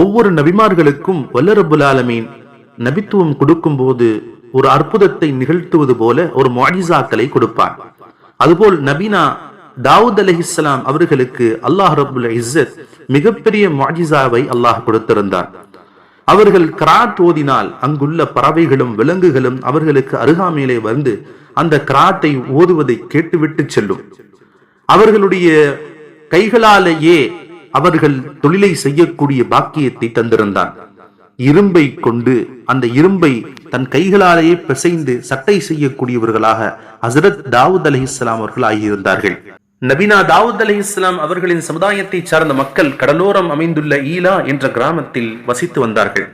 ஒவ்வொரு நபிமார்களுக்கும் வல்லரபுல் ஆலமீன் நபித்துவம் கொடுக்கும் போது ஒரு அற்புதத்தை நிகழ்த்துவது போல ஒரு முஅஜிசாக்களை கொடுப்பார். அதுபோல் நபீனா தாவூத் அலைஹிஸ்ஸலாம் அவர்களுக்கு அல்லாஹ் ரபுல் இஸ்ஸத் மிகப்பெரிய மாஜிசாவை அல்லாஹ் கொடுத்திருந்தார். அவர்கள் கிராத் ஓதினால் அங்குள்ள பறவைகளும் விலங்குகளும் அவர்களுக்கு அருகாமையிலே வந்து அந்த கிராத்தை ஓதுவதை கேட்டுவிட்டு செல்லும். அவர்களுடைய கைகளாலேயே அவர்கள் தொழிலை செய்யக்கூடிய பாக்கியத்தை தந்திருந்தான். இரும்பை கொண்டு அந்த இரும்பை தன் கைகளாலேயே பிசைந்து சட்டை செய்யக்கூடியவர்களாக ஹசரத் தாவூத் அலைஹிஸ்ஸலாம் அவர்கள் ஆகியிருந்தார்கள். நபினா தாவூத் அலைஹிஸ்ஸலாம் அவர்களின் சமுதாயத்தை சார்ந்த மக்கள் கடலோரம் அமைந்துள்ள ஈலா என்ற கிராமத்தில் வசித்து வந்தார்கள்.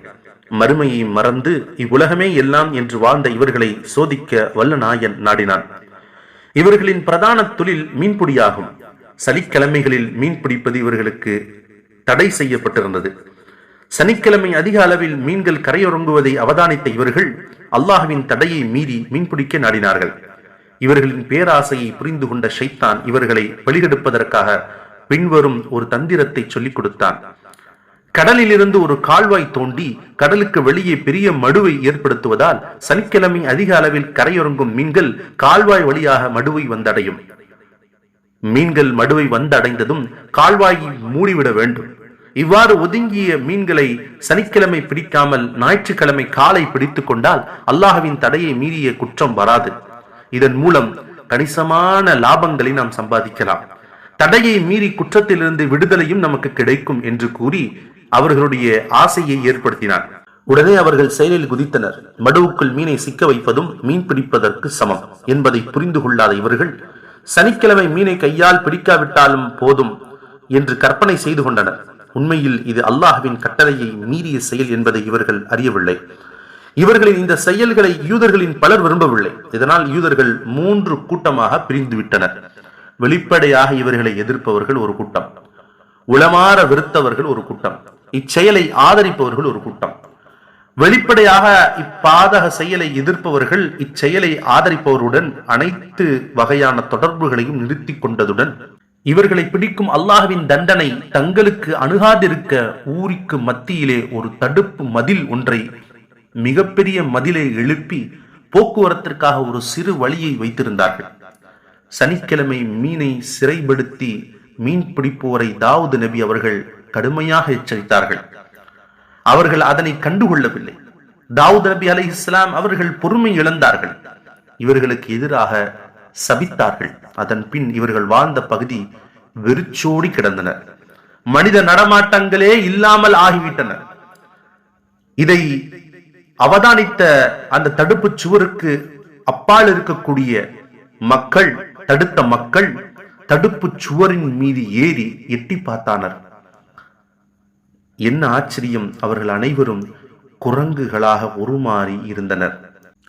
மறுமையை மறந்து இவ்வுலகமே எல்லாம் என்று வாழ்ந்த இவர்களை சோதிக்க வல்ல நாயன் நாடினான். இவர்களின் பிரதான தொழில் மீன்பிடியாகும். சனிக்கிழமைகளில் மீன் பிடிப்பது இவர்களுக்கு தடை செய்யப்பட்டிருந்தது. சனிக்கிழமை அதிக அளவில் மீன்கள் கரையொறங்குவதை அவதானித்த இவர்கள் அல்லாஹுவின் தடையை மீறி மீன்பிடிக்க நாடினார்கள். இவர்களின் பேராசையை புரிந்து கொண்ட ஷைத்தான் இவர்களை வழிகெடுப்பதற்காக பின்வரும் ஒரு தந்திரத்தை சொல்லிக் கொடுத்தான். கடலில் இருந்து ஒரு கால்வாய் தோண்டி கடலுக்கு வெளியே பெரிய மடுவை ஏற்படுத்துவதால் சனிக்கிழமை அதிக அளவில் கரையொருங்கும் மீன்கள் கால்வாய் வழியாக மடுவை வந்தடையும். மீன்கள் மடுவை வந்தடைந்ததும் கால்வாயை மூடிவிட வேண்டும். இவ்வாறு ஒதுங்கிய மீன்களை சனிக்கிழமை பிடிக்காமல் ஞாயிற்றுக்கிழமை காலை பிடித்துக் கொண்டால் அல்லாஹவின் தடையை மீறிய குற்றம் வராது. இதன் மூலம் கணிசமான லாபங்களை நாம் சம்பாதிக்கலாம். தடையை மீறி குற்றத்திலிருந்து விடுதலையும் நமக்கு கிடைக்கும் என்று கூறி அவர்களுடைய ஆசையை ஏற்படுத்தினார். உடனே அவர்கள் செயலில் குதித்தனர். மடுவுக்குள் மீனை சிக்க வைப்பதும் மீன் பிடிப்பதற்கு சமம் என்பதை புரிந்து கொள்ளாத இவர்கள் சனிக்கிழமை மீனை கையால் பிடிக்காவிட்டாலும் போதும் என்று கற்பனை செய்து கொண்டனர். உண்மையில் இது அல்லாஹுவின் கட்டளையை மீறிய செயல் என்பதை இவர்கள் அறியவில்லை. இவர்களின் இந்த செயல்களை யூதர்களின் பலர் விரும்பவில்லை. இதனால் யூதர்கள் மூன்று கூட்டமாக பிரிந்துவிட்டனர். வெளிப்படையாக இவர்களை எதிர்ப்பவர்கள் ஒரு கூட்டம். உளமாற வெறுத்தவர்கள் ஒரு கூட்டம். இச்செயலை ஆதரிப்பவர்கள் ஒரு கூட்டம். வெளிப்படையாக இப்பாதக செயலை எதிர்ப்பவர்கள் இச்செயலை ஆதரிப்பவருடன் அனைத்து வகையான தொடர்புகளையும் நிறுத்தி கொண்டதுடன் இவர்களை பிடிக்கும் அல்லாஹுவின் தண்டனை தங்களுக்கு அணுகாதிருக்க ஊருக்கு மத்தியிலே ஒரு தடுப்பு மதில் ஒன்றை மிகப்பெரிய மதிலை எழுப்பி போக்குவரத்திற்காக ஒரு சிறு வழியை வைத்திருந்தார்கள். சனிக்கிழமை மீனை சிறைப்படுத்தி மீன் பிடிப்போரை தாவூது நபி அவர்கள் கடுமையாக எச்சரித்தார்கள். அவர்கள் அதனை கண்டுகொள்ளவில்லை. தாவூத் நபி அலை இஸ்லாம் அவர்கள் பொறுமை இழந்தார்கள். இவர்களுக்கு எதிராக சபித்தார்கள். அதன் பின் இவர்கள் வாழ்ந்த பகுதி வெறிச்சோடி கிடந்தனர் மனித நடமாட்டங்களே இல்லாமல் ஆகிவிட்டனர் இதை அவதானித்த அந்த தடுப்பு சுவருக்கு அப்பால் இருக்கக்கூடிய மக்கள் தடுத்த மக்கள் தடுப்பு சுவரின் மீது ஏறி எட்டி பார்த்தானர். என்ன ஆச்சரியம் அவர்கள் அனைவரும் குரங்குகளாக உருமாறி இருந்தனர்.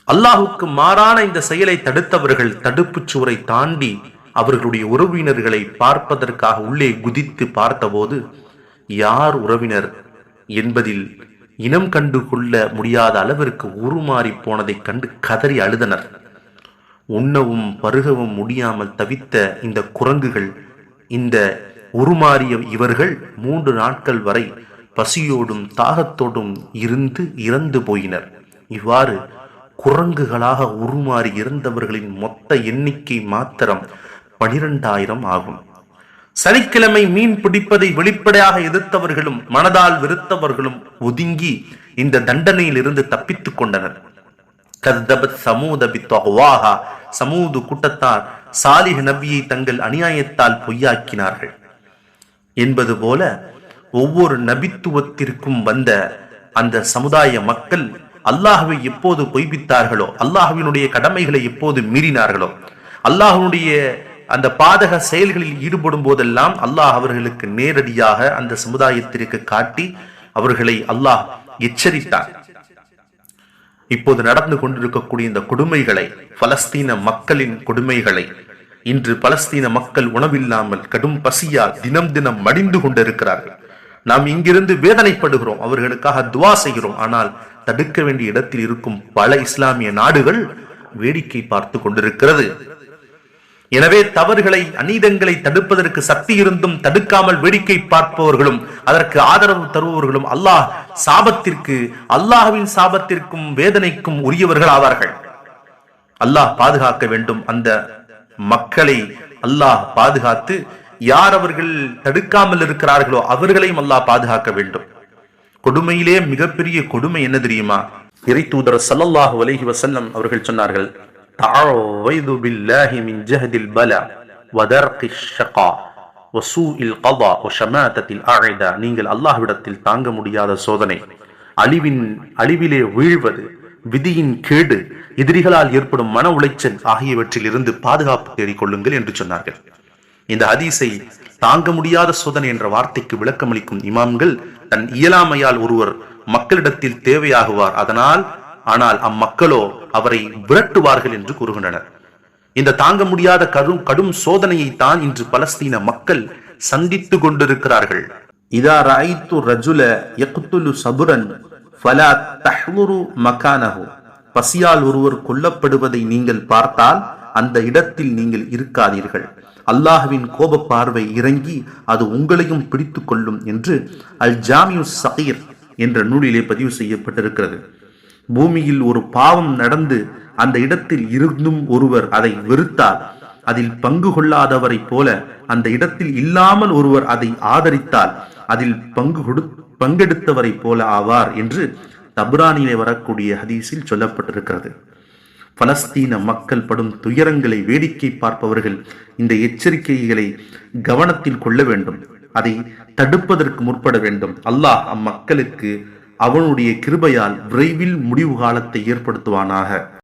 அல்லாஹுக்கு மாறான இந்த செயலை தடுத்தவர்கள் தடுப்புச் சுவரை தாண்டி அவர்களுடைய உறவினர்களை பார்ப்பதற்காக உள்ளே குதித்து பார்த்தபோது யார் உறவினர் என்பதில் இனம் கண்டு கொள்ள முடியாத அளவிற்கு உருமாறி போனதை கண்டு கதறி அழுதனர். உண்ணவும் பருகவும் முடியாமல் தவித்த இந்த குரங்குகள் இந்த உருமாறிய இவர்கள் மூன்று நாட்கள் வரை பசியோடும் தாகத்தோடும் இருந்து இறந்து போயினர். இவ்வாறு குரங்குகளாக உருமாறி இறந்தவர்களின் மொத்த எண்ணிக்கை மாத்திரம் பனிரெண்டாயிரம் ஆகும். சனிக்கிழமை மீன் பிடிப்பதை வெளிப்படையாக எதிர்த்தவர்களும் மனதால் வெறுத்தவர்களும் ஒதுங்கி இந்த தண்டனையில் இருந்து தப்பித்துக் கொண்டனர். கர்தபத் சமூதபி தொகவாகா சமூது கூட்டத்தார் சாலிஹ் நபியை தங்கள் அநியாயத்தால் பொய்யாக்கினார்கள். என்பது போல ஒவ்வொரு நபித்துவத்திற்கும் வந்த அந்த சமுதாய மக்கள் அல்லாஹுவை எப்போது பொய்ப்பித்தார்களோ அல்லாஹுவினுடைய கடமைகளை எப்போது மீறினார்களோ அல்லாஹுடைய அந்த பாதக செயல்களில் ஈடுபடும் போதெல்லாம் அல்லாஹ் அவர்களுக்கு நேரடியாக அந்த சமுதாயத்திற்கு காட்டி அவர்களை அல்லாஹ் எச்சரித்தார் இப்போது நடந்து கொண்டிருக்கக்கூடிய இந்த கொடுமைகளை பலஸ்தீன மக்களின் கொடுமைகளை இன்று பலஸ்தீன மக்கள் உணவில்லாமல் கடும் பசியால் தினம் தினம் மடிந்து கொண்டிருக்கிறார்கள். நாம் இங்கிருந்து வேதனைப்படுகிறோம் அவர்களுக்காக துவா செய்கிறோம். ஆனால் தடுக்க வேண்டிய இடத்தில் இருக்கும் பல இஸ்லாமிய நாடுகள் வேடிக்கை பார்த்து கொண்டிருக்கிறது. எனவே தவறுகளை அநீதங்களை தடுப்பதற்கு சக்தி இருந்தும் தடுக்காமல் வேடிக்கை பார்ப்பவர்களும் அதற்கு ஆதரவு தருபவர்களும் அல்லாஹ் சாபத்திற்கு அல்லாஹுவின் சாபத்திற்கும் வேதனைக்கும் உரியவர்கள் ஆவார்கள் அல்லாஹ் பாதுகாக்க வேண்டும். அந்த மக்களை அல்லாஹ் பாதுகாத்து யார் அவர்கள் தடுக்காமல் இருக்கிறார்களோ அவர்களையும் அல்லாஹ் பாதுகாக்க வேண்டும். கொடுமையிலே மிகப்பெரிய கொடுமை என்ன தெரியுமா? இறை தூதர் சல்லல்லாஹு அலஹி வசல்லம் அவர்கள் சொன்னார்கள் நீங்கள் அல்லாஹ்விடத்தில் தாங்க முடியாத சோதனை. அழிவின் அழிவிலே வீழ்வது விதியின் கேடு எதிரிகளால் ஏற்படும் மன உளைச்சல் ஆகியவற்றில் இருந்து பாதுகாப்பு தேடிக்கொள்ளுங்கள் என்று சொன்னார்கள். இந்த ஹதீஸை தாங்க முடியாத சோதனை என்ற வார்த்தைக்கு விளக்கமளிக்கும் இமாம்கள் தன் இயலாமையால் ஒருவர் மக்களிடத்தில் தேவையாகுவார். அதனால் ஆனால் அம்மக்களோ அவரை விரட்டுவார்கள் என்று கூறுகின்றனர். இந்த தாங்க முடியாத கடும் கடும் சோதனையை தான் இன்று பலஸ்தீன மக்கள் சந்தித்து கொண்டிருக்கிறார்கள். இதா ராய்த்து ரஜுல யக்துலு சபுரன் ஃபலா தஹ்வுரு மகானஹு. பசியால் ஒருவர் கொல்லப்படுவதை நீங்கள் பார்த்தால் அந்த இடத்தில் நீங்கள் இருக்காதீர்கள். அல்லாஹுவின் கோப பார்வை இறங்கி அது உங்களையும் பிடித்து கொள்ளும் என்று அல் ஜாமியு சகீர் என்ற நூலிலே பதிவு செய்யப்பட்டிருக்கிறது. பூமியில் ஒரு பாவம் நடந்து அந்த இடத்தில் இருந்தும் ஒருவர் அதை வெறுத்தால் அதில் பங்கு கொள்ளாதவரைப் போல அந்த இடத்தில் இல்லாமல் ஒருவர் அதை ஆதரித்தால் அதில் பங்கு கொடு பங்கெடுத்தவரைப் போல ஆவார் என்று தபுரானிலே வரக்கூடிய ஹதீஸில் சொல்லப்பட்டிருக்கிறது. பலஸ்தீன மக்கள் படும் துயரங்களை வேடிக்கை பார்ப்பவர்கள் இந்த எச்சரிக்கைகளை கவனத்தில் கொள்ள வேண்டும். அதை தடுப்பதற்கு முற்பட வேண்டும். அல்லாஹ் அம்மக்களுக்கு அவனுடைய கிருபையால் விரைவில் முடிவு காலத்தை ஏற்படுத்துவானாக.